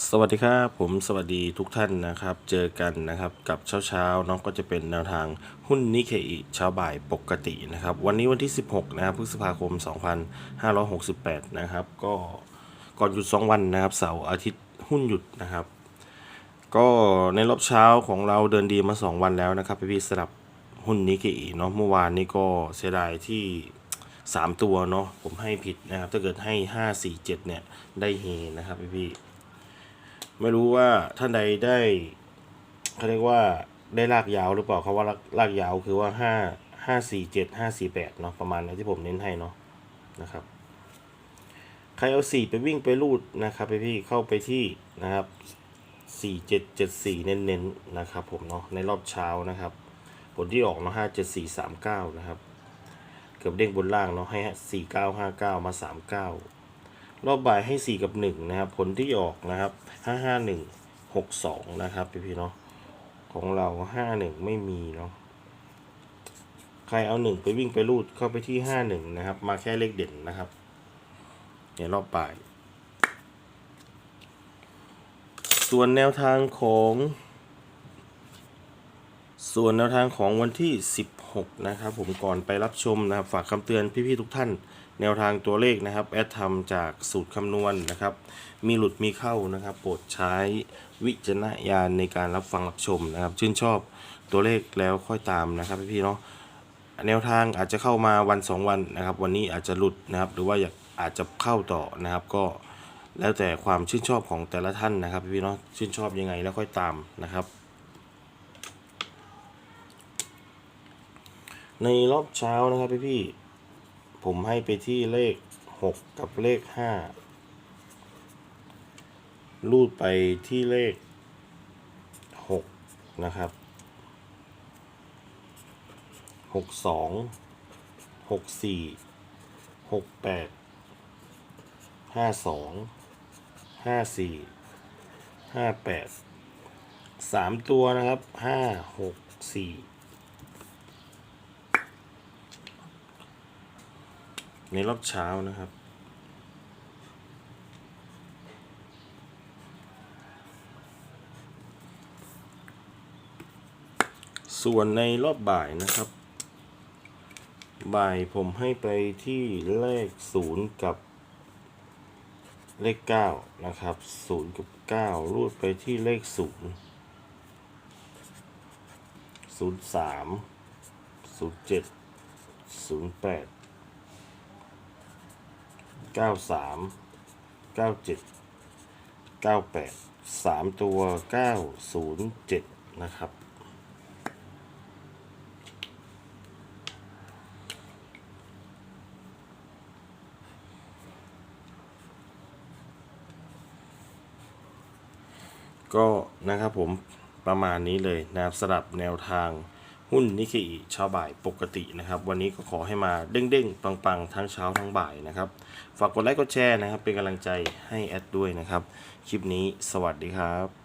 สวัสดีครับผมสวัสดีทุกท่านนะครับ เจอกันนะครับกับเช้าเช้าๆเนาะก็จะเป็นแนวทางหุ้นนิเคอิเช้าบ่ายปกตินะครับ วันนี้วันที่ 16 นะครับพฤษภาคม 2568 นะครับ ก็ก่อนหยุด 2 วันนะครับเสาร์อาทิตย์หุ้นหยุดนะครับ ก็ในรอบเช้าของเราเดินดีมา 2 วันแล้วนะครับพี่ๆสลับหุ้นนิเคอิเนาะเมื่อวานนี้ก็เสียดายที่3 ตัวเนาะผมให้ผิดนะครับถ้าเกิดให้ 5 4 7 เนี่ยได้เฮนะครับพี่ ไม่รู้ว่าท่านใดได้เขาเรียกว่าได้ลากยาวหรือเปล่าเขาว่าลากลากยาวคือว่าห้าห้าสี่เจ็ดห้าสี่แปดเนาะประมาณนี้ที่ผมเน้นให้เนาะนะครับใครเอาสี่ไปวิ่งไปรูดนะครับไปพี่เข้าไปที่นะครับสี่เจ็ดเจ็ดสี่เน้นๆนะครับผมเนาะในรอบเช้านะครับ ผลที่ออกเนาะห้าเจ็ดสี่สามเก้านะครับ เกือบเด้งบนล่างเนาะให้สี่เก้าห้าเก้ามาสามเก้า รอบบ่ายให้ 4 กับ 1 นะครับ ผลที่ออกนะครับ 5 5 1 6 2 นะครับ พี่พี่ๆเนาะของเรา 5 1 ไม่มีเนาะใครเอา 1 ไปวิ่งไปรูดเข้าไปที่ 5 1 นะครับ มาแค่เลขเด่นนะครับในรอบบ่าย ส่วนแนวทางของ ส่วนแนวทางของวันที่ 16 นะครับ ผมก่อนไปรับชมนะครับ ฝากคำเตือนพี่ๆทุกท่าน แนวทางตัวเลขนะครับ แอดทำจากสูตรคำนวณนะครับ มีหลุดมีเข้านะครับ โปรดใช้วิจารณญาณในการรับฟังรับชมนะครับ ชื่นชอบตัวเลขแล้วค่อยตามนะครับพี่ๆเนาะแนวทางอาจจะเข้ามาวัน 2 วันนะครับ วันนี้อาจจะหลุดนะครับ หรือว่าอยากอาจจะเข้าต่อนะครับก็แล้วแต่ความชื่นชอบของแต่ละท่านนะครับพี่เนาะชื่นชอบยังไงแล้วค่อยตามนะครับ ในรอบเช้านะครับพี่พี่ ผมให้ไปที่เลข 6 กับเลข 5 รูดไปที่เลข 6 นะครับ 62 64 68 52 54 58 3 ตัวนะครับ 5 6 4 ในรอบเช้านะครับ ส่วนในรอบบ่ายนะครับ บ่ายผมให้ไปที่เลขศูนย์กับเลขเก้านะครับศูนย์กับเก้ารูดไปที่เลขศูนย์ศูนย์สามศูนย์เจ็ดศูนย์แปด เก้าสามเก้าเจ็ดเก้าแปดสามตัวเก้าศูนย์เจ็ดนะครับก็นะครับผมประมาณนี้เลยนะครับสำหรับแนวทาง หุ้นนิเคอิเช้าบ่ายปกตินะครับ วันนี้ก็ขอให้มาเด้งๆ ปังๆ ทั้งเช้าทั้งบ่ายนะครับ ฝากกดไลค์กดแชร์นะครับ เป็นกำลังใจให้แอดด้วยนะครับ คลิปนี้สวัสดีครับ